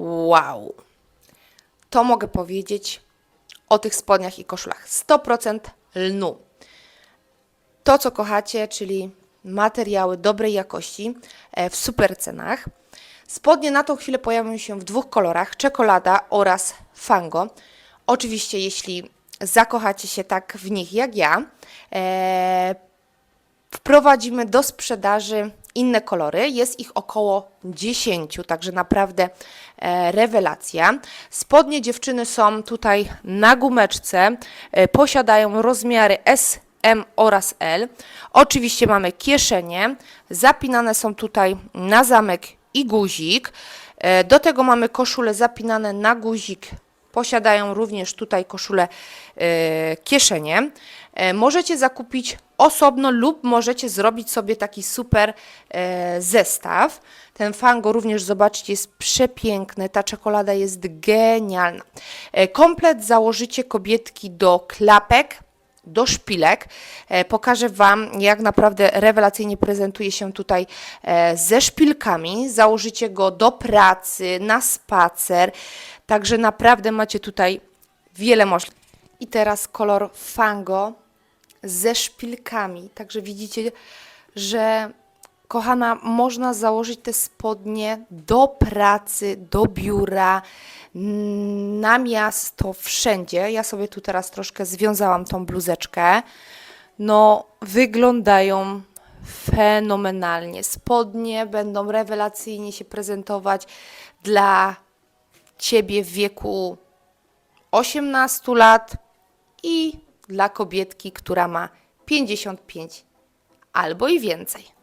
Wow! To mogę powiedzieć o tych spodniach i koszulach. 100% lnu. To, co kochacie, czyli materiały dobrej jakości e, w super cenach. Spodnie na tą chwilę pojawią się w dwóch kolorach: czekolada oraz fango. Oczywiście, jeśli zakochacie się tak w nich jak ja, e, wprowadzimy do sprzedaży inne kolory. Jest ich około 10, także naprawdę e, rewelacja. Spodnie dziewczyny są tutaj na gumeczce, e, posiadają rozmiary S, M oraz L. Oczywiście mamy kieszenie, zapinane są tutaj na zamek i guzik. E, Do tego mamy koszule zapinane na guzik Posiadają również tutaj koszulę e, kieszenie. E, możecie zakupić osobno lub możecie zrobić sobie taki super e, zestaw. Ten fango również zobaczcie jest przepiękny, ta czekolada jest genialna. E, komplet założycie kobietki do klapek, do szpilek. Pokażę Wam, jak naprawdę rewelacyjnie prezentuje się tutaj ze szpilkami. Założycie go do pracy, na spacer. Także naprawdę macie tutaj wiele możliwości. I teraz kolor fango ze szpilkami. Także widzicie, że kochana, można założyć te spodnie do pracy, do biura, mm, na miasto, wszędzie. Ja sobie tu teraz troszkę związałam tą bluzeczkę. No, wyglądają fenomenalnie. Spodnie będą rewelacyjnie się prezentować dla ciebie w wieku 18 lat i dla kobietki, która ma 55 albo i więcej.